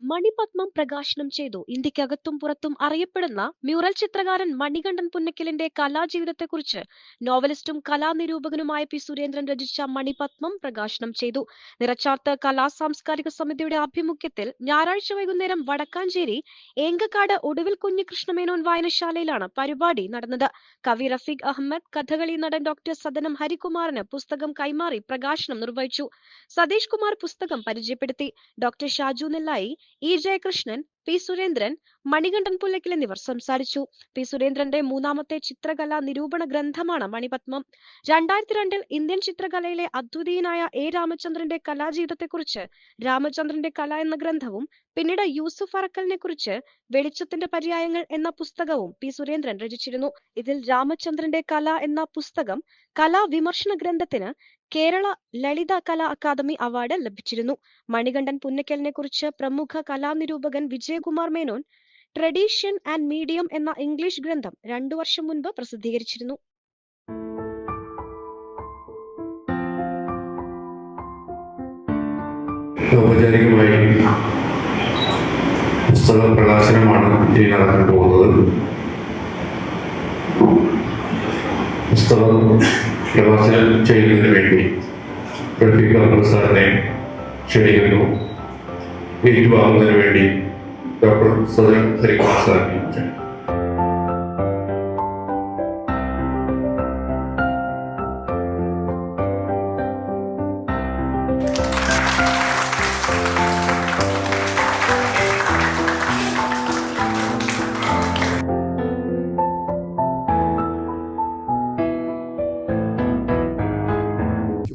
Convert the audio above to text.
മണിപത്മം പ്രകാശനം ചെയ്തു. ഇന്ത്യക്കകത്തും പുറത്തും അറിയപ്പെടുന്ന മ്യൂറൽ ചിത്രകാരൻ മണികണ്ഠൻ പുന്നക്കലിന്റെ കലാജീവിതത്തെക്കുറിച്ച് നോവലിസ്റ്റും കലാനിരൂപകനുമായ പി. സുരേന്ദ്രൻ രചിച്ച മണിപത്മം പ്രകാശനം ചെയ്തു. നിറച്ചാർത്ത് കലാ സാംസ്കാരിക സമിതിയുടെ ആഭിമുഖ്യത്തിൽ ഞായറാഴ്ച വൈകുന്നേരം വടക്കാഞ്ചേരി ഏങ്കക്കാട് ഒടുവിൽ കുഞ്ഞികൃഷ്ണമേനോൻ വായനശാലയിലാണ് പരിപാടി നടന്നത്. കവി റഫീഖ് അഹമ്മദ് കഥകളി നടൻ ഡോക്ടർ സദനം ഹരികുമാറിന് പുസ്തകം കൈമാറി പ്രകാശനം നിർവഹിച്ചു. സതീഷ് കുമാർ പുസ്തകം പരിചയപ്പെടുത്തി. Doctor Shaju Nellayi E. Jayakrishnan P. Surendran Manikandan പുല്ലക്കിൽ എന്നിവർ സംസാരിച്ചു. പി. സുരേന്ദ്രന്റെ മൂന്നാമത്തെ ചിത്രകലാ നിരൂപണ ഗ്രന്ഥമാണ് മണിപത്മം. രണ്ടായിരത്തി രണ്ടിൽ ഇന്ത്യൻ ചിത്രകലയിലെ അദ്വിതീയനായ എ. രാമചന്ദ്രന്റെ കലാജീവിതത്തെക്കുറിച്ച് രാമചന്ദ്രന്റെ കല എന്ന ഗ്രന്ഥവും പിന്നീട് യൂസുഫ് അറക്കലിനെ കുറിച്ച് വെളിച്ചത്തിന്റെ പര്യായങ്ങൾ എന്ന പുസ്തകവും പി. സുരേന്ദ്രൻ രചിച്ചിരുന്നു. ഇതിൽ രാമചന്ദ്രന്റെ കല എന്ന പുസ്തകം കലാവിമർശന ഗ്രന്ഥത്തിന് കേരള ലളിത കലാ അക്കാദമി അവാർഡ് ലഭിച്ചിരുന്നു. മണികണ്ഠൻ പുന്നക്കലിനെ കുറിച്ച് പ്രമുഖ കലാനിരൂപകൻ Vijayakumar Menon tradition and medium എന്ന ഇംഗ്ലീഷ് ഗ്രന്ഥം രണ്ടു വർഷം മുൻപ് പ്രസിദ്ധീകരിച്ചിരുന്നു. പുസ്തക പ്രകാശനമാണ് ഇനി നടക്കാൻ പോകുന്നത് പുസ്തകം പ്രകാശനം ചെയ്യുന്നതിന് വേണ്ടി അഹമ്മദ് സാറിനെ ക്ഷണിക്കുന്നു. ഏറ്റുവാങ്ങുന്നതിന് വേണ്ടി ഡോക്ടർ സദൻ ഹരികുമാർ സാറിനെ ക്ഷണിക്കുന്നു